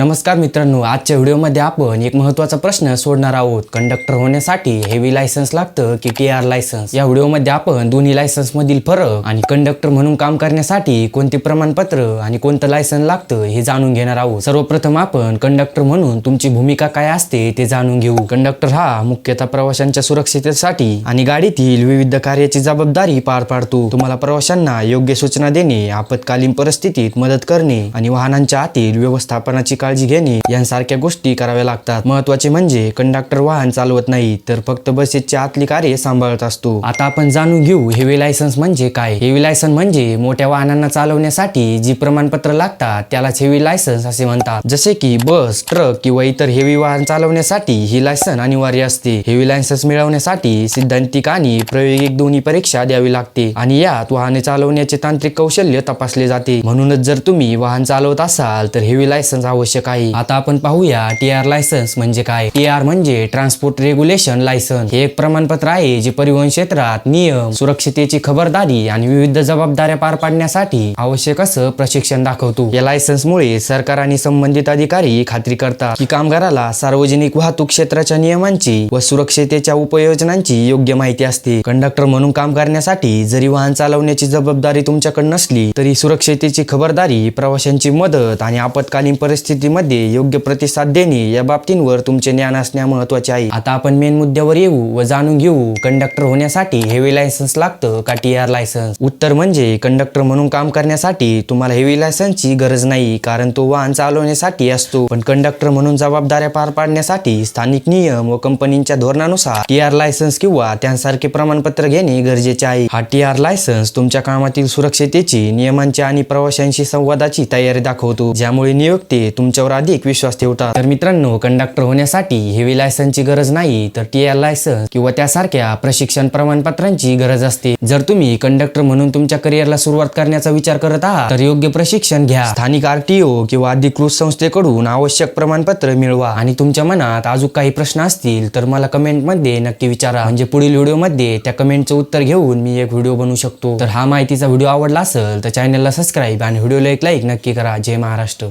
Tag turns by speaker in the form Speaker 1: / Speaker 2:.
Speaker 1: नमस्कार मित्रांनो आजच्या व्हिडिओमध्ये आपण एक महत्त्वाचा प्रश्न सोडणार आहोत. कंडक्टर होण्यासाठी हेवी लायसन्स लागतं की टी आर लायसन्स या व्हिडिओमध्ये आपण दोन्ही लायसन्स मधील फरक आणि कंडक्टर म्हणून काम करण्यासाठी कोणते प्रमाणपत्र आणि कोणतं लायसन्स लागतं हे जाणून घेणार आहोत. सर्वप्रथम आपण कंडक्टर म्हणून तुमची भूमिका काय असते ते जाणून घेऊ. कंडक्टर हा मुख्यतः प्रवाशांच्या सुरक्षिततेसाठी आणि गाडीतील विविध कार्याची जबाबदारी पार पाडतो. तुम्हाला प्रवाशांना योग्य सूचना देणे आपत्कालीन परिस्थितीत मदत करणे आणि वाहनांच्या आतील व्यवस्थापनाची काळजी घेणे यांसारख्या गोष्टी कराव्या लागतात. महत्त्वाचे म्हणजे कंडक्टर वाहन चालवत नाही तर फक्त बसेसची आतली कार्य सांभाळत असतो. आता आपण जाणून घेऊ हेवी लायसन्स म्हणजे काय? हेवी लायसन्स म्हणजे मोठ्या वाहनांना चालवण्यासाठी जी प्रमाणपत्र लागतात त्यालाच हेवी लायसन्स असे म्हणतात. जसे की बस ट्रक किंवा इतर हेवी वाहन चालवण्यासाठी ही लायसन अनिवार्य असते. हेवी लायसन्स मिळवण्यासाठी सिद्धांतिक आणि प्रायोगिक दोन्ही परीक्षा द्यावी लागते आणि यात वाहने चालवण्याचे तांत्रिक कौशल्य तपासले जाते. म्हणूनच जर तुम्ही वाहन चालवत असाल तर हेवी लायसन्स आवश्यक म्हणजे आहे आता आपण पाहूया टी आर लायसन्स म्हणजे काय? टी आर म्हणजे ट्रान्सपोर्ट रेग्युलेशन लायसन्स हे एक प्रमाणपत्र आहे जे परिवहन क्षेत्रात नियम सुरक्षितेची खबरदारी आणि विविध जबाबदाऱ्या पार पाडण्यासाठी आवश्यक असं प्रशिक्षण दाखवतो. या लायसन्समुळे सरकार आणि संबंधित अधिकारी खात्री करतात की कामगाराला सार्वजनिक वाहतूक क्षेत्राच्या नियमांची व सुरक्षितेच्या उपयोजनांची योग्य माहिती असते. कंडक्टर म्हणून काम करण्यासाठी जरी वाहन चालवण्याची जबाबदारी तुमच्याकडे नसली तरी सुरक्षितेची खबरदारी प्रवाशांची मदत आणि आपत्कालीन परिस्थिती परिस्थितीमध्ये योग्य प्रतिसाद देणे या बाबतींवर तुमचे ज्ञान असणे महत्त्वाचे आहे. आता आपण मेन मुद्द्यावर येऊ व जाणून घेऊ कंडक्टर होण्यासाठी हेवी लायसन्स लागतं का टी आर लायसन्स उत्तर म्हणजे कंडक्टर म्हणून काम करण्यासाठी तुम्हाला हेवी लायसन्सची गरज नाही कारण तो वाहन चालवण्यासाठी असतो. पण कंडक्टर म्हणून जबाबदाऱ्या पार पाडण्यासाठी स्थानिक नियम व कंपनीच्या धोरणानुसार टी आर लायसन्स किंवा त्यांसारखे प्रमाणपत्र घेणे गरजेचे आहे. हा टी आर लायसन्स तुमच्या कामातील सुरक्षितेची नियमांची आणि प्रवाशांशी संवादाची तयारी दाखवतो. ज्यामुळे नियोक्ते तुमच्यावर अधिक विश्वास ठेवतात. तर मित्रांनो कंडक्टर होण्यासाठी हेवी लायसन्सची गरज नाही तर टी आर लायसन्स किंवा त्यासारख्या प्रशिक्षण प्रमाणपत्रांची गरज असते. जर तुम्ही कंडक्टर म्हणून तुमच्या करिअरला सुरुवात करण्याचा विचार करत आहात तर योग्य प्रशिक्षण घ्या. स्थानिक आरटीओ किंवा अधिकृत संस्थेकडून आवश्यक प्रमाणपत्र मिळवा. आणि तुमच्या मनात अजून काही प्रश्न असतील तर मला कमेंटमध्ये नक्की विचारा. म्हणजे पुढील व्हिडिओमध्ये त्या कमेंटचं उत्तर घेऊन मी एक व्हिडिओ बनवू शकतो. तर हा माहितीचा व्हिडिओ आवडला असेल तर चॅनलला सबस्क्राईब आणि व्हिडिओला एक लाईक नक्की करा. जय महाराष्ट्र.